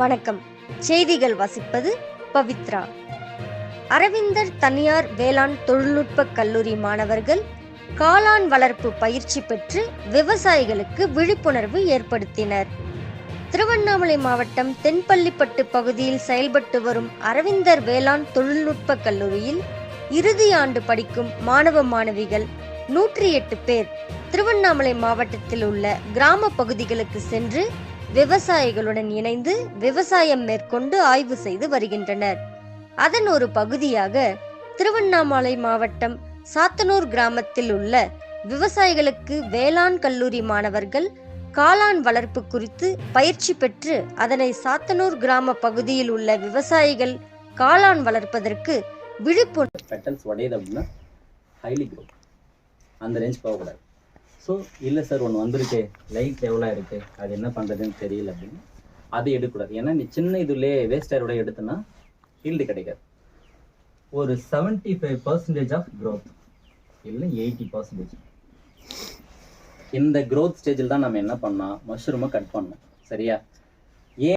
வணக்கம். செய்திகள் வாசிப்பது பவித்ரா. அரவிந்தர் தனியார் வேளாண் தொழில்நுட்ப கல்லூரி மாணவர்கள் காளான் வளர்ப்பு பயிற்சி பெற்று விவசாயிகளுக்கு விழிப்புணர்வு ஏற்படுத்தினர். திருவண்ணாமலை மாவட்டம் தென்பள்ளிப்பட்டு பகுதியில் செயல்பட்டு வரும் அரவிந்தர் வேளாண் தொழில்நுட்ப கல்லூரியில் இறுதி ஆண்டு படிக்கும் மாணவ மாணவிகள் நூற்றி எட்டு பேர் திருவண்ணாமலை மாவட்டத்தில் உள்ள கிராம பகுதிகளுக்கு சென்று விவசாயிகளுடன் இணைந்து விவசாயம் மேற்கொண்டு ஆய்வு செய்து வருகின்றனர். அதன் ஒரு பகுதியாக திருவண்ணாமலை மாவட்டம் சாத்தனூர் கிராமத்தில் உள்ள விவசாயிகளுக்கு வேளாண் கல்லூரி மாணவர்கள் காளான் வளர்ப்பு குறித்து பயிற்சி பெற்று அதனை சாத்தனூர் கிராம பகுதியில் உள்ள விவசாயிகள் காளான் வளர்ப்பதற்கு விழிப்புணர்வு பெட்டல்ஸ் உடையுது அப்படின்னா ஹைலி க்ரோ அந்த ரேஞ்ச் போகக்கூடாது. ஸோ இல்லை சார் ஒன்று வந்திருக்கு. லைட் எவ்வளோ இருக்குது அது என்ன பண்ணுறதுன்னு தெரியல அப்படின்னு. அதை எடுக்கக்கூடாது. ஏன்னா நீ சின்ன இதுலேயே வேஸ்டரோட எடுத்தனா ஹீல்டு கிடைக்காது. ஒரு seventy five percentage of growth இல்லை எயிட்டி பர்சன்டேஜ் இந்த க்ரோத் ஸ்டேஜில் தான் நம்ம என்ன பண்ணோம் மஷ்ரூமை கட் பண்ணோம் சரியா?